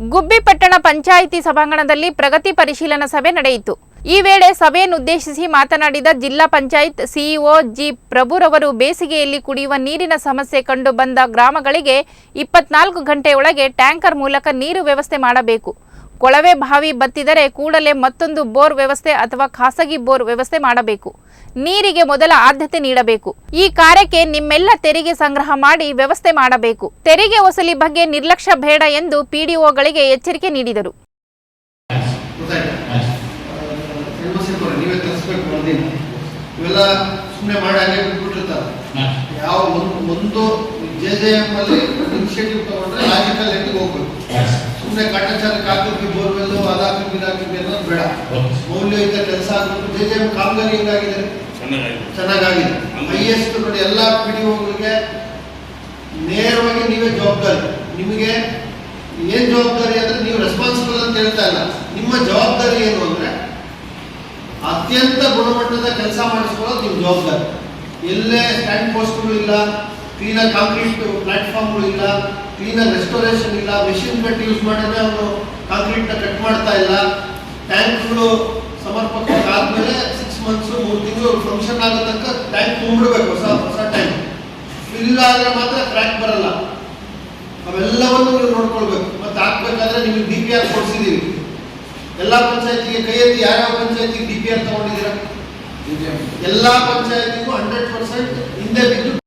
ಗುಬ್ಬಿ ಪಟ್ಟಣ ಪಂಚಾಯಿತಿ ಸಭಾಂಗಣದಲ್ಲಿ ಪ್ರಗತಿ ಪರಿಶೀಲನಾ ಸಭೆ ನಡೆಯಿತು. ಈ ವೇಳೆ ಸಭೆಯನ್ನುದ್ದೇಶಿಸಿ ಮಾತನಾಡಿದ ಜಿಲ್ಲಾ ಪಂಚಾಯತ್ ಸಿಇಒ ಜಿ ಪ್ರಭುರವರು ಬೇಸಿಗೆಯಲ್ಲಿ ಕುಡಿಯುವ ನೀರಿನ ಸಮಸ್ಯೆ ಕಂಡು ಬಂದ ಗ್ರಾಮಗಳಿಗೆ ಇಪ್ಪತ್ನಾಲ್ಕು ಗಂಟೆಯೊಳಗೆ ಟ್ಯಾಂಕರ್ ಮೂಲಕ ನೀರು ವ್ಯವಸ್ಥೆ ಮಾಡಬೇಕು. ಕೊಳವೆ ಬಾವಿ ಬತ್ತಿದರೆ ಕೂಡಲೇ ಮತ್ತೊಂದು ಬೋರ್ ವ್ಯವಸ್ಥೆ ಅಥವಾ ಖಾಸಗಿ ಬೋರ್ ವ್ಯವಸ್ಥೆ ಮಾಡಬೇಕು. ನೀರಿಗೆ ಮೊದಲ ಆದ್ಯತೆ ನೀಡಬೇಕು. ಈ ಕಾರ್ಯಕ್ಕೆ ನಿಮ್ಮೆಲ್ಲ ತೆರಿಗೆ ಸಂಗ್ರಹ ಮಾಡಿ ವ್ಯವಸ್ಥೆ ಮಾಡಬೇಕು. ತೆರಿಗೆ ವಸೂಲಿ ಬಗ್ಗೆ ನಿರ್ಲಕ್ಷ್ಯ ಬೇಡ ಎಂದು ಪಿಡಿಒಗಳಿಗೆ ಎಚ್ಚರಿಕೆ ನೀಡಿದರು. ಯಾವ ಒಂದು ಒಂದು ಜೆ ಜೆ ಎಂ ಅಲ್ಲಿ ಇನಿಷಿಯೇಟಿವ್ ತಗೊಂಡ್ರೆ ಲಾಜಿಕಲ್ ಸುಮ್ಮನೆ ಕಾಟಾಚಾರಕ್ಕೆ ಹಾಕಿದ್ವಿ ಬೋರ್ವೆಲ್ಲು ಅದಾಕಿದ್ವಿ ಇದಾಕಿದ್ವಿ ಅನ್ನೋದು ಬೇಡ. ಮೌಲ್ಯಯುತ ಕೆಲಸ ಆಗ್ಬಿಟ್ಟು ಜೆ ಜೆ ಎಂ ಕಾಮಗಾರಿ ಹೆಂಗಾಗಿದೆ? ಚೆನ್ನಾಗಾಗಿದೆ. ಹೈಯೆಸ್ಟ್ ನೋಡಿ ಎಲ್ಲ ಪಿ ಡಿ ಒಗಳಿಗೆ ನೇರವಾಗಿ ನೀವೇ ಜವಾಬ್ದಾರಿ. ನಿಮಗೆ ಏನ್ ಜವಾಬ್ದಾರಿ ಅಂದ್ರೆ ನೀವು ರೆಸ್ಪಾನ್ಸಿಬಲ್ ಅಂತ ಹೇಳ್ತಾ ಇಲ್ಲ. ನಿಮ್ಮ ಜವಾಬ್ದಾರಿ ಏನು ಅಂದ್ರೆ ಅತ್ಯಂತ ಗುಣಮಟ್ಟದ ಕೆಲಸ ಮಾಡಿಸ್ಕೊಳ್ಳೋದು ನಿಮ್ಮ ಜವಾಬ್ದಾರಿ. ಎಲ್ಲೇ ಸ್ಟ್ಯಾಂಡ್ ಪೋಸ್ಟ್ಗಳು ಇಲ್ಲ ಕ್ಲೀನಾಗಿ ಕಾಂಕ್ರೀಟ್ ಪ್ಲಾಟ್ಫಾರ್ಮ್ಗಳು ಇಲ್ಲ ಕ್ಲೀನಾಗಿ ರೆಸ್ಟೋರೇಷನ್ ಇಲ್ಲ ಮೆಷಿನ್ ಕಟ್ ಯೂಸ್ ಮಾಡಿದ್ರೆ ಅವರು ಕಾಂಕ್ರೀಟ್ನ ಕಟ್ ಮಾಡ್ತಾ ಇಲ್ಲ. ಟ್ಯಾಂಕ್ಗಳು ಸಮರ್ಪಕ ಆದ್ಮೇಲೆ ಸಿಕ್ಸ್ ಮಂತ್ಸ್ ಮೂರು ತಿಂಗಳು ಫಂಕ್ಷನ್ ಆಗೋ ತನಕ ಟ್ಯಾಂಕ್ ತುಂಬಿಡ್ಬೇಕು ಹೊಸ ಹೊಸ ಟ್ಯಾಂಕ್ ಇಲ್ಲ ಆದ್ರೆ ಮಾತ್ರ ಕ್ರ್ಯಾಕ್ ಬರಲ್ಲ. ಅವೆಲ್ಲವನ್ನು ನೀವು ನೋಡ್ಕೊಳ್ಬೇಕು. ಮತ್ತೆ ಹಾಕ್ಬೇಕಾದ್ರೆ ನಿಮಗೆ ಡಿ ಪಿ ಆರ್ ಕೊಡಿಸಿದೀವಿ. ಎಲ್ಲ ಪಂಚಾಯತಿಗೆ ಕೈ ಎತ್ತಿ ಯಾವ್ಯಾವ ಪಂಚಾಯತಿಗೆ ಡಿ ಪಿ ಆರ್ ತಗೊಂಡಿದ್ದೀರಾ? ಎಲ್ಲ ಪಂಚಾಯತಿಗೂ ಹಂಡ್ರೆಡ್ ಪರ್ಸೆಂಟ್ ಹಿಂದೆ ಬಿದ್ದು